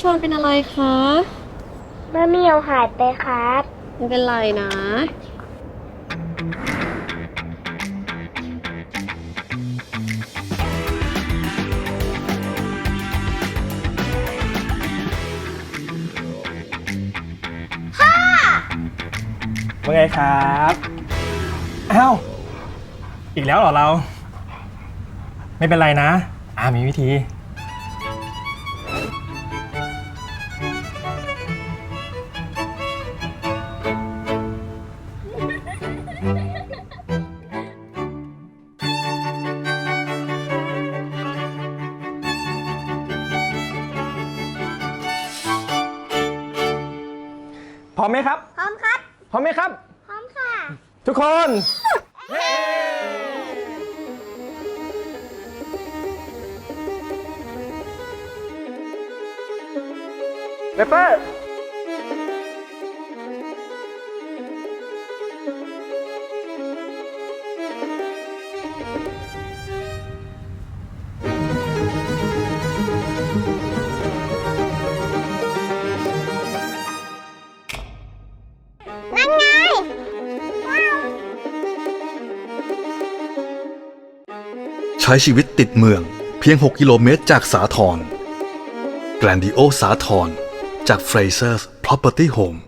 ชวนเป็นอะไรคะมะเหมียวหายไปครับ ไม่เป็นไรนะ ว่าไงครับอ้าวอีกแล้วเหรอเรา ไม่เป็นไรนะ อ่ามีวิธี พร้อมไหมครับ พร้อมครับ พร้อมไหมครับ พร้อมค่ะ ทุกคนเปเปอร์ นั่นไง ใช้ชีวิตติดเมืองเพียง 6 กิโลเมตรจากสาทรแกรนดิโอสาทรจาก Fraser's Property Home